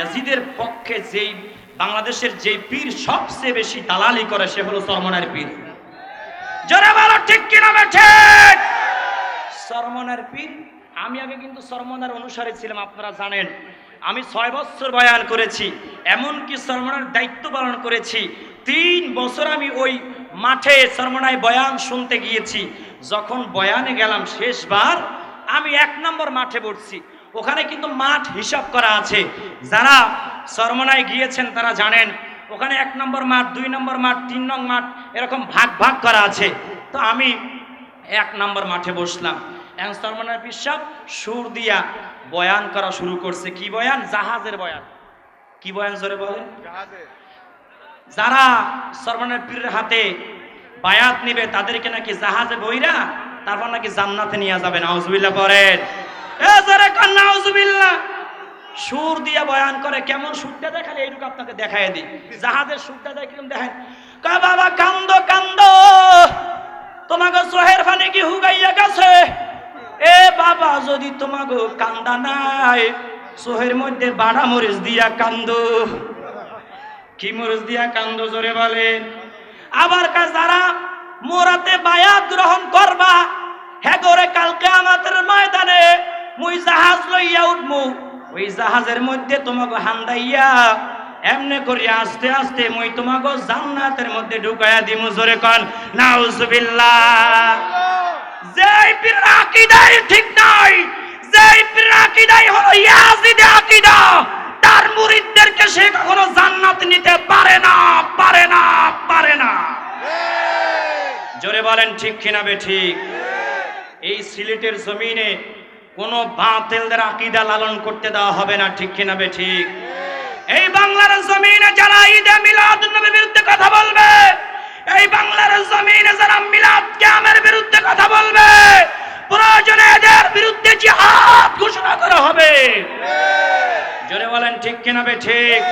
ইয়াজিদের পক্ষে যেই বাংলাদেশের যে পীর সবচেয়ে বেশি দালালি করে, সে হলো সরমনের পীর। জোরে বলো, ঠিক কিনা ঠিক? সরমনের পীর, আমি আগে কিন্তু সরমনের অনুসারী ছিলাম, আপনারা জানেন। আমি ছয় বছর বয়ান করেছি, এমনকি সরমনের দায়িত্ব পালন করেছি। তিন বছর আমি ওই মাঠে সরমনায় বয়ান শুনতে গিয়েছি। যখন বয়ানে গেলাম শেষবার, আমি এক নম্বর মাঠে বসছি। ওখানে কিন্তু মাঠ হিসাব করা আছে। যারা সরমনায় গিয়েছেন তারা জানেন ওখানে এক নম্বর মাঠ দুই নম্বর মাঠ তিন নং মাঠ এরকম ভাগ ভাগ করা আছে। তো আমি এক নম্বর মাঠে বসলাম। এখন সরমনার পিসাব সুর দিয়া বয়ান করা শুরু করছে। কি বয়ান? জাহাজের বয়ান। কি বয়ান জোরে বলেন? যারা সরমনের পীরের হাতে বায়াত নিবে তাদেরকে নাকি জাহাজে বইরা তারপর নাকি জান্নাতে নিয়ে যাবে নাউজুবিল্লাহ পড়েন। সুর দিয়ে বয়ান করে, কেমন সুরটা দেখালে এইটুকু আপনাকে দেখাই দিই। জাহাজের সুরটা দেখে কীরকম দেখেন বাবা, কান্দ কান্দ। তোমাকে সোহের ফানে কি হুগাইয়া গেছে? এ বাবা, যদি তোমাকে কান্দা নাই সোহের মধ্যে বাড়া মরিচ দিয়া কান্দ। কি মরিচ দিয়া কান্দ, জোরে বলেন। আবার কা যারা মোরাতে বায়াত গ্রহণ করবা হ্যাঁ করে কালকে আমাদের ময়দানে মুই জাহাজ লইয়া উঠমু। ওই জাহাজের মধ্যে তোমাকে হান্দাইয়া এমনে করি আস্তে আস্তে মুই তোমাকে জান্নাতের মধ্যে ঢুকাইয়া দিমু জোরে কন নাউজুবিল্লাহ। যেই পীরের আকীদাই ঠিক নাই যেই পীরের আকীদাই হলো ইয়াজিদি আকীদা তার মুরিদদেরকে সে কখনো জান্নাত নিতে পারে না পারে না পারে না। জোরে বলেন ঠিক কিনা বে ঠিক? এই সিলেটের জমিনে কোনো বাতিলদের আকীদা লালন করতে দেওয়া হবে না, ঠিক কিনা বে ঠিক? এই বাংলার জমিনে যারা ঈদে মিলাদ নবীর বিরুদ্ধে কথা বলবে, এই বাংলার জমিনে যারা মিলাদ কিয়ামের বিরুদ্ধে কথা বলবে, প্রয়োজনে এদের বিরুদ্ধে জিহাদ ঘোষণা করা হবে। জোরে বলেন, ঠিক কিনা বে ঠিক?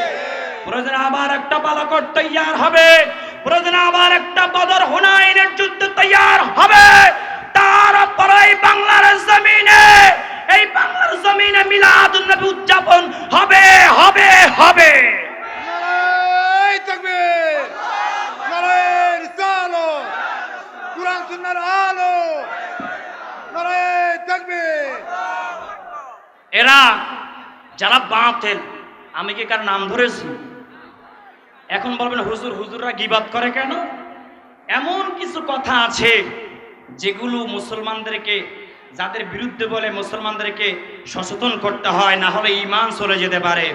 প্রয়োজনে আবার একটা বালকট তৈয়ার হবে, প্রয়োজনে আবার একটা বদর হুনাইনের যুদ্ধ তৈয়ার হবে। তারপরে এই বাংলার জমিনে এই বাংলার জমিনে মিলাদ নবী উদযাপন হবে হবে হবে। এরা যারা বাঁতেন আমি কি কার নাম ধরেছি? এখন বলবেন হুজুর হুজুররা গিবাদ করে কেন? এমন কিছু কথা আছে যেগুলো মুসলমানদেরকে, যাদের বিরুদ্ধে বলে মুসলমানদেরকে সচেতন করতে হয়, না হলে ইমান চলে যেতে পারে।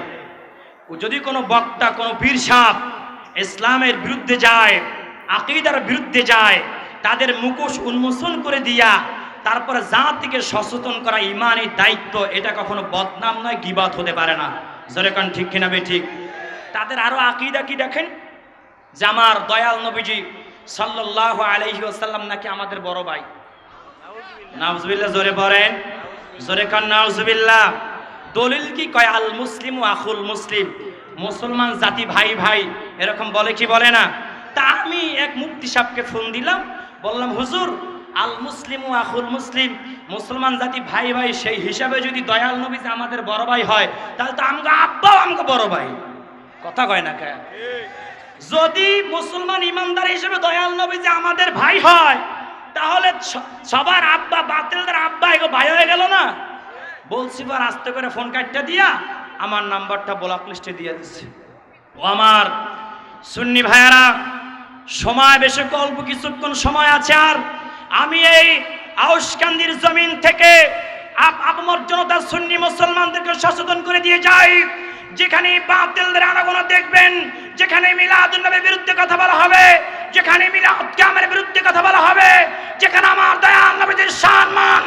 যদি কোনো বক্তা, কোনো পীর সাপ ইসলামের বিরুদ্ধে যায়, আকিদার বিরুদ্ধে যায়, তাদের মুখোশ উন্মোচন করে দিয়া তারপরে জাতিকে সচেতন করা ইমানের দায়িত্ব, এটা কখনো বদনাম নয় গিবাত হতে পারে না। জোরে কান, ঠিক কিনা ঠিক? তাদের আরও আকিদা কি দেখেন? যে আমার দয়াল নবীজি সাল্লাল্লাহু আলাইহি ওয়াসাল্লাম নাকি আমাদের বড় ভাই? নাউজুবিল্লাহ, জোরে পড়েন। জোরে কান, নাউজুবিল্লাহ। দলিল কি কয়, আল মুসলিম ও আখুল মুসলিম? মুসলমান জাতি ভাই ভাই, এরকম বলে কি বলে না? তা আমি এক মুফতি সাহেবকে ফোন দিলাম, বললাম, হুজুর, আল মুসলিম ও আখুল মুসলিম, মুসলমান জাতি ভাই ভাই, সেই হিসাবে যদি দয়াল নবী যে আমাদের বড় ভাই হয়, তাহলে তো আমগো আব্বাও আমগো বড় ভাই। কথা কয় না কে? যদি মুসলমান ইমানদার হিসেবে দয়াল নবী যে আমাদের ভাই হয়, তাহলে সবার আব্বা বাতিলদের আব্বা, এগো ভাই হয়ে গেল না? বলছি বার আস্তে করে ফোন কাটটা দিয়া, আমার নাম্বারটা ব্লক লিস্টে দিয়ে দিচ্ছে ও আমার সুন্নি ভাইয়ারা, সময় বেশি অল্প কিছুক্ষণ সময় আছে আর আমি এই আউসকান্দির জমিন থেকে আপ আপমর জনতা সুন্নি মুসলমানদেরকে সচেতন করে দিয়ে যাই। যেখানে বাতিলদের আনাগোনা দেখবেন, যেখানে মিলাদুন নবীর বিরুদ্ধে কথা বলা হবে, যেখানে মিলাদ কিয়ামের বিরুদ্ধে কথা বলা হবে, যেখানে আমার দয়াল নবীদের সম্মান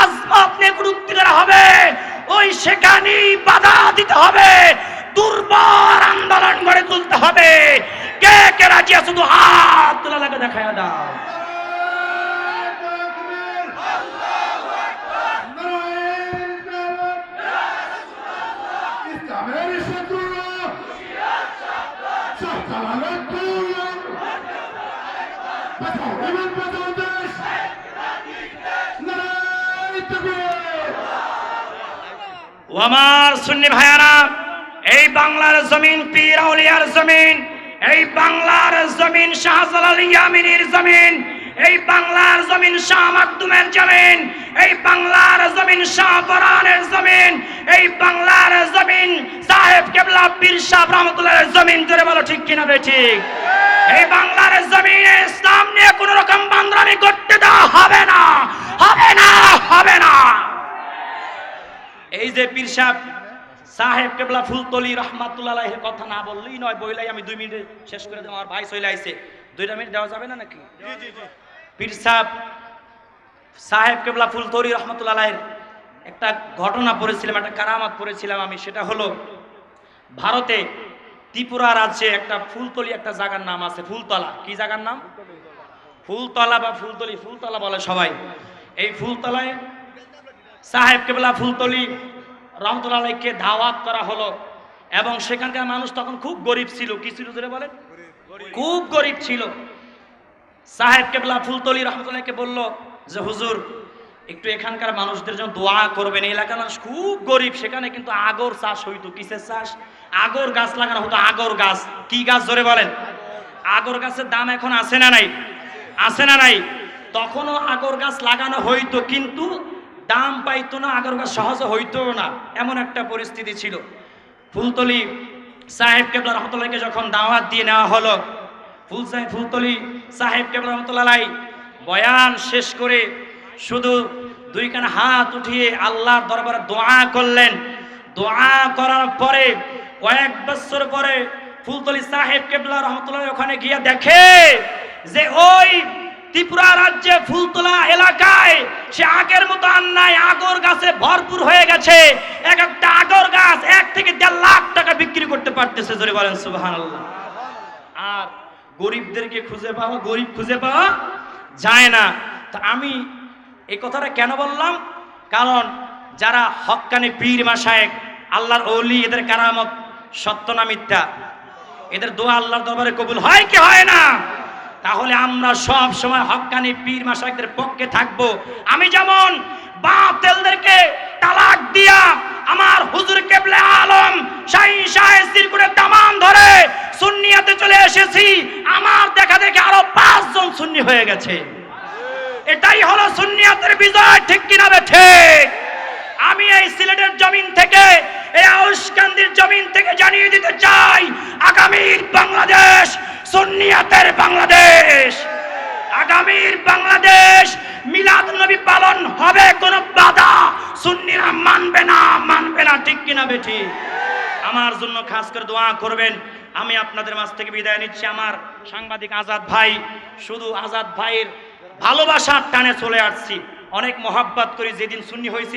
আজমত নিয়ে গুরুত্ব করা হবে, ওই সেখানেই বাধা দিতে হবে, দুর্বার আন্দোলন গড়ে তুলতে হবে। কে কে রাজি আছে শুধু হাত তোলা লাগে দেখায় দাও। ও আমার সুন্নি ভাইয়ারা, এই বাংলার জমিন পীর আউলিয়ার জমিন, এই বাংলার জমিন শাহজালাল ইয়ামিনীর জমিন, এই বাংলার জমিন শাহ মাকদুমের জমিন, এই বাংলার জমিন শাহ পরানের জমিন, এই বাংলার জমিন সাহেব কেবলা পীর শাহ রহমতুল্লাহের জমিন ধরে বলো ঠিক কিনা বে ঠিক? এই বাংলার জমিনে ইসলাম নিয়ে কোন রকম বান্দ্রামি করতে দেওয়া হবে না হবে না হবে না এই যে পীর সাহেব সাহেব কেবলা ফুলতলি রহমাতুল্লাহ কথা না বললেই নয় বইলাই আমি দুই মিনিটে শেষ করে দেবো আমার ভাই চলে আইছে। দুইটা মিনিট দেওয়া যাবে না নাকি? পীর সাহেব সাহেব কেবলা ফুলতলি রহমতুল্লাহ একটা ঘটনা পড়েছিলাম একটা কারামাত পড়েছিলাম আমি সেটা হলো ভারতে ত্রিপুরা রাজ্যে একটা ফুলতলি একটা জায়গার নাম আছে ফুলতলা। কি জায়গার নাম? ফুলতলা বা ফুলতলি ফুলতলা বলে সবাই। এই ফুলতলায় সাহেব কেবলা ফুলতলি রহমতুল্লাহকে দাওয়াত করা হলো। এবং সেখানকার মানুষ তখন খুব গরিব ছিল। কি ছিল ধরে বলেন? খুব গরিব ছিল। সাহেব কেবলা ফুলতলি রহমতুল্লাহকে বলল যে হুজুর একটু এখানকার মানুষদের জন্য দোয়া করবেন। এলাকার মানুষ খুব গরিব। সেখানে কিন্তু আগর চাষ হইতো। কিসের চাষ? আগর গাছ লাগানো হতো। আগর গাছ। কি গাছ ধরে বলেন? আগর গাছের দাম এখন আছে না নাই? আছে না নাই? তখনও আগর গাছ লাগানো হইতো কিন্তু দাম পাইতো না, আগর সহজে হইতো না, এমন একটা পরিস্থিতি ছিল। ফুলতলি সাহেব কেবলা রহমতুল্লাহকে যখন দাওয়াত দিয়ে নেওয়া হলো, ফুল ফুলতলি সাহেব কেবলা রহমতুল্লাহ বয়ান শেষ করে শুধু দুইখানা হাত উঠিয়ে আল্লাহর দরবারে দোয়া করলেন। দোয়া করার পরে কয়েক বছর পরে ফুলতলি সাহেব কেবলা রহমতুল্লাহ ওখানে গিয়ে দেখে যে ওই ত্রিপুরা রাজ্যে ফুলতলা এলাকায় সে আগের মতো আর নাই, আগর গাছে ভরপুর হয়ে গেছে। এক একটা আগর গাছ এক থেকে দেড় লাখ টাকা বিক্রি করতে পারতেছে, জোরে বলেন সুবহানাল্লাহ। আর গরিবদেরকে খুঁজে পাওয়া, গরিব খুঁজে পাওয়া যায় না। তা আমি এই কথাটা কেন বললাম? কারণ যারা হক্কানি পীর মাসায়েক আল্লাহর অলি এদের কারামত সত্য না মিথ্যা? এদের দোয়া আল্লাহর দরবারে কবুল হয় কি হয় না? তাহলে আমরা সব সময় হক্কানি পীর মাসায়েকদের পক্ষে থাকব। আমি যেমন বাতেলদেরকে তালাক দিয়া আমার হুজুর কেবলে আলম শাহী শাহের সিরকুটের দামান ধরে সুন্নিয়াতে চলে এসেছি, আমার দেখা দেখে আরও পাঁচজন সুন্নি হয়ে গেছে। এটাই হলো সুন্নিয়াতের বিজয়, ঠিক কিনা ঠিক? আমি এই সিলেটের জমিন থেকে, এই আউসকান্দির জমিন থেকে জানিয়ে দিতে চাই আগামীর বাংলাদেশ সুন্নিয়াতের বাংলাদেশ। আগামীর বাংলাদেশ মিলাদ নবী পালন হবে, কোনো বাধা সুন্নিরা মানবে না মানবে না, ঠিক কিনা বেঠি? আমার জন্য খাস করে দোয়া করবেন। আমি আপনাদের মাঝ থেকে বিদায় নিচ্ছি। আমার সাংবাদিক আজাদ ভাই, শুধু আজাদ ভাইয়ের ভালোবাসার টানে চলে আসছি। অনেক মহাব্বত করি, যেদিন সুন্নি হয়েছিল